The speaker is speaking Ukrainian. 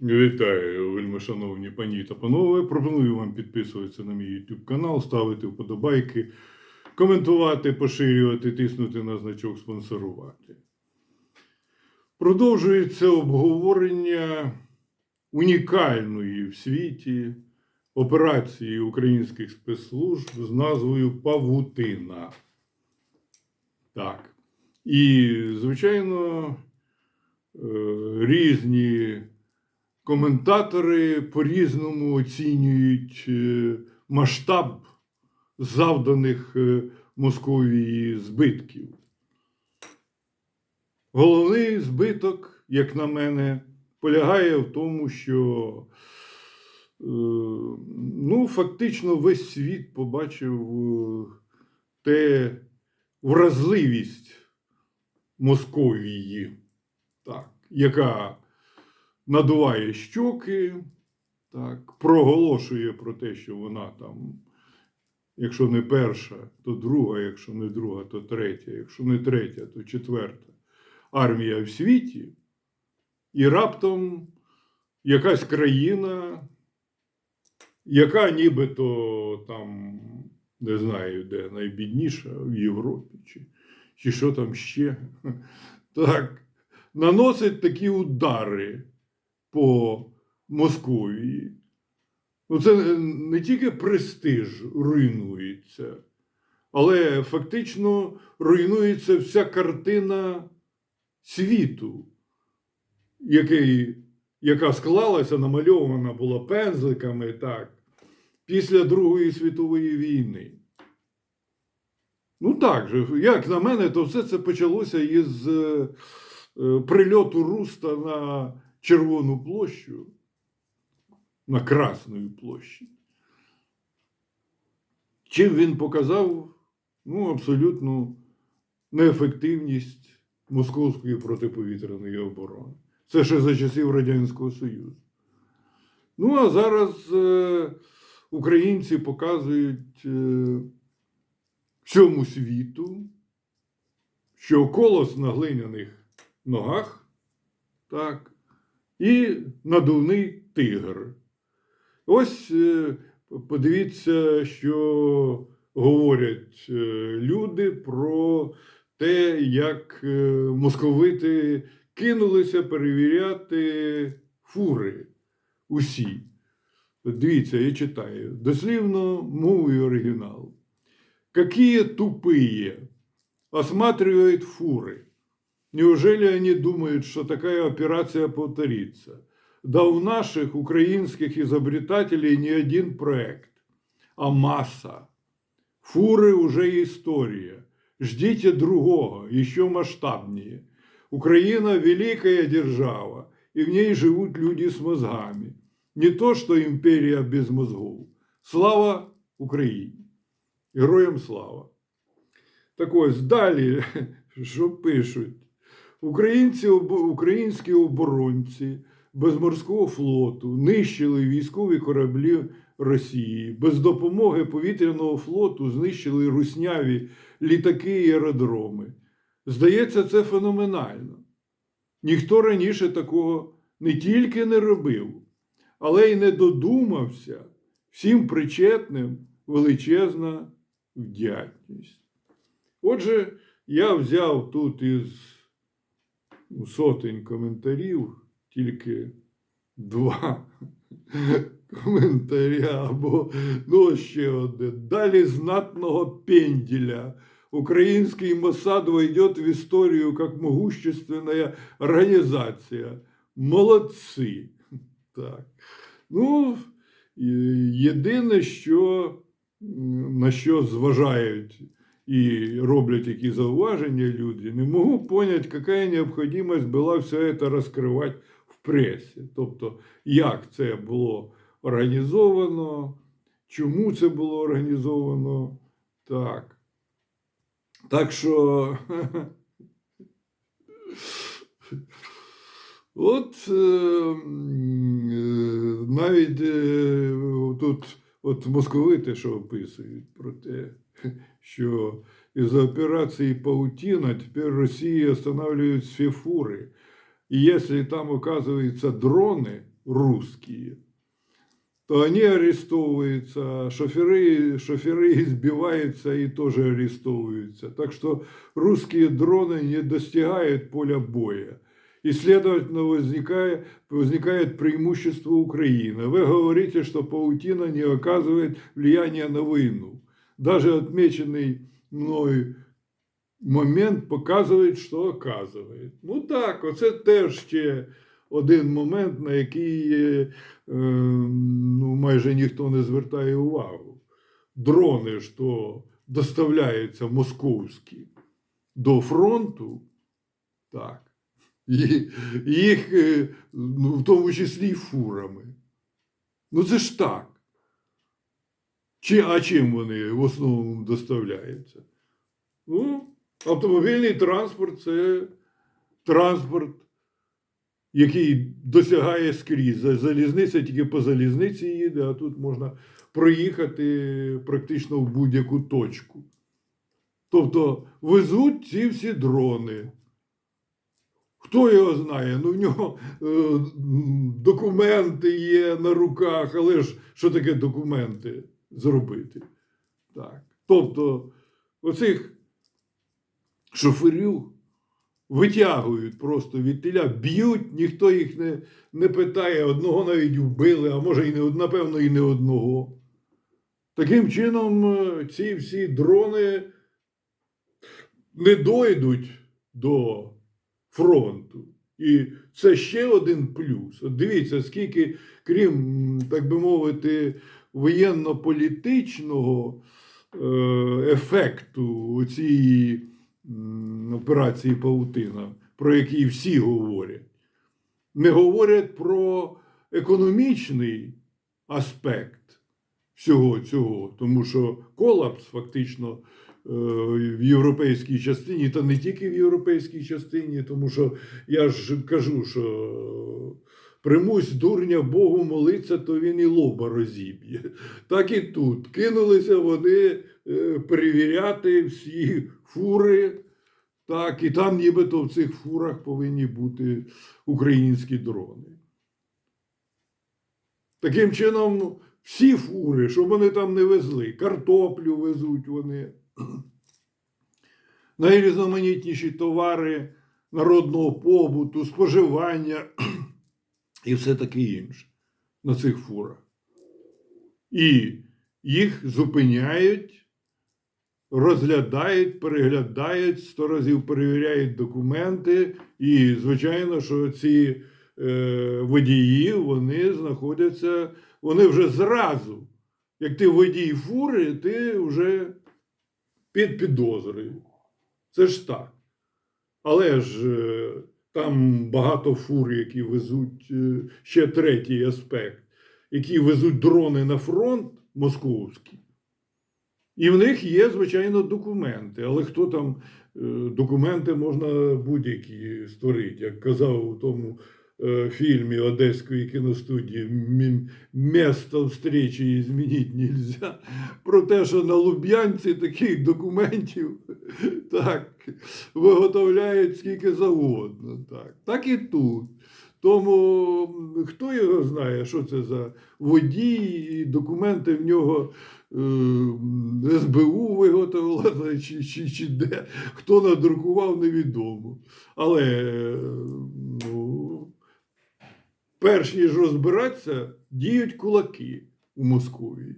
Вітаю, вельмишановні пані та панове. Пропоную вам підписуватися на мій YouTube канал, ставити вподобайки, коментувати, поширювати, тиснути на значок спонсорувати. Продовжується обговорення унікальної в світі операції українських спецслужб з назвою Павутина. Так. І, звичайно, е, різні коментатори по-різному оцінюють е, масштаб завданих е, Московії збитків. Головний збиток, як на мене, полягає в тому, що е, ну, фактично весь світ побачив те вразливість Московії, так, яка надуває щоки, так, проголошує про те, що вона там, якщо не перша, то друга, якщо не друга, то третя, якщо не третя, то четверта армія в світі, і раптом якась країна, яка нібито там, не знаю, де найбідніша в Європі, чи, чи що там ще, так, наносить такі удари по Московії. Ну, це не тільки престиж руйнується, але фактично руйнується вся картина світу, який, яка склалася, намальована була пензликами так, після Другої світової війни. Ну так же, як на мене, то все це почалося із е, е, прильоту Руста на Червону площу, на Красну площі. Чим він показав ну, абсолютну неефективність московської протиповітряної оборони. Це ще за часів Радянського Союзу. Ну, а зараз е, українці показують е, всьому світу, що колос на глиняних ногах, так, і надувний тигр. Ось е, подивіться, що говорять е, люди про те, як е, московити кинулися перевіряти фури усі. Дивіться, я читаю. Дослівно мовою оригіналу. Какие тупые осматривают фуры. Неужели они думают, что такая операция повторится? Да у наших украинских изобретателей не один проект, а масса. Фуры уже история. Ждите другого, еще масштабнее. Украина – великая держава, и в ней живут люди с мозгами. Не то, что империя без мозгов. Слава Україні! Героям слава! Так ось далі, що пишуть? Українці, українські оборонці без морського флоту нищили військові кораблі Росії. Без допомоги повітряного флоту знищили русняві літаки і аеродроми. Здається, це феноменально. Ніхто раніше такого не тільки не робив, але й не додумався. Всім причетним величезна вдячність. Отже, я взяв тут із сотень коментарів тільки два коментаря, або ну, ще один. Далі знатного пенділя. Український Моссад войдет в історію як могущественна організація. Молодці. Так. Ну, єдине, що на що зважають і роблять які зауваження люди, не можу понять, яка необхідність була все це розкривати в пресі. Тобто, як це було організовано, чому це було організовано. Так. Так що. От е, е, навіть е, тут от московити, що описують про те, що из-за операции «Паутина» теперь Россия останавливает все фуры. И если там, оказывается, дроны, русские, то они арестовываются, шоферы, шоферы избиваются и тоже арестовываются. Так что русские дроны не достигают поля боя. И, следовательно, возникает, возникает преимущество Украины. Вы говорите, что паутина не оказывает влияния на войну. Даже отмеченный мной момент показує, що оказує. Ну так, оце теж ще один момент, на який е, ну, майже ніхто не звертає увагу. Дрони, що доставляються московські до фронту, так, і їх, е, ну, в тому числі й фурами. Ну це ж так. Чи, а чим вони в основному доставляються? Ну, автомобільний транспорт це транспорт, який досягає скрізь. Залізниця тільки по залізниці їде, а тут можна проїхати практично в будь-яку точку. Тобто везуть ці всі дрони. Хто його знає? Ну, в нього е, документи є на руках, але ж що таке документи зробити? Так. Тобто, оцих шоферів витягують просто від тіля, б'ють, ніхто їх не, не питає, одного навіть вбили, а може, і не, напевно, і не одного. Таким чином, е, ці всі дрони не дойдуть до фронту. І це ще один плюс. От дивіться, скільки, крім, так би мовити, воєнно-політичного е, ефекту цієї операції Паутина, про який всі говорять, не говорять про економічний аспект всього цього, тому що колапс фактично е, в європейській частині, та не тільки в європейській частині, тому що я ж кажу, що примусь дурня Богу молиться, то він і лоба розіб'є. Так і тут. Кинулися вони е, перевіряти всі фури. Так, і там нібито в цих фурах повинні бути українські дрони. Таким чином, всі фури, що вони там не везли, картоплю везуть вони, найрізноманітніші товари народного побуту, споживання і все таке інше на цих фурах. І їх зупиняють, розглядають, переглядають, сто разів перевіряють документи. І, звичайно, що ці е, водії вони знаходяться, вони вже зразу, як ти водій фури, ти вже під підозрою. Це ж так. Але ж е, там багато фур, які везуть е, ще третій аспект, які везуть дрони на фронт московський. І в них є, звичайно, документи. Але хто там е, документи можна будь-які створити, як казав у тому е, фільмі Одеської кіностудії «Мі- «Место встречі змінити нельзя. Про те, що на Луб'янці таких документів так, виготовляють скільки завгодно. Так, так і тут. Тому хто його знає, що це за водій, і документи в нього е, СБУ виготовила, чи, чи, чи де, хто надрукував, невідомо. Але ну, перш ніж розбиратися, діють кулаки у Московії.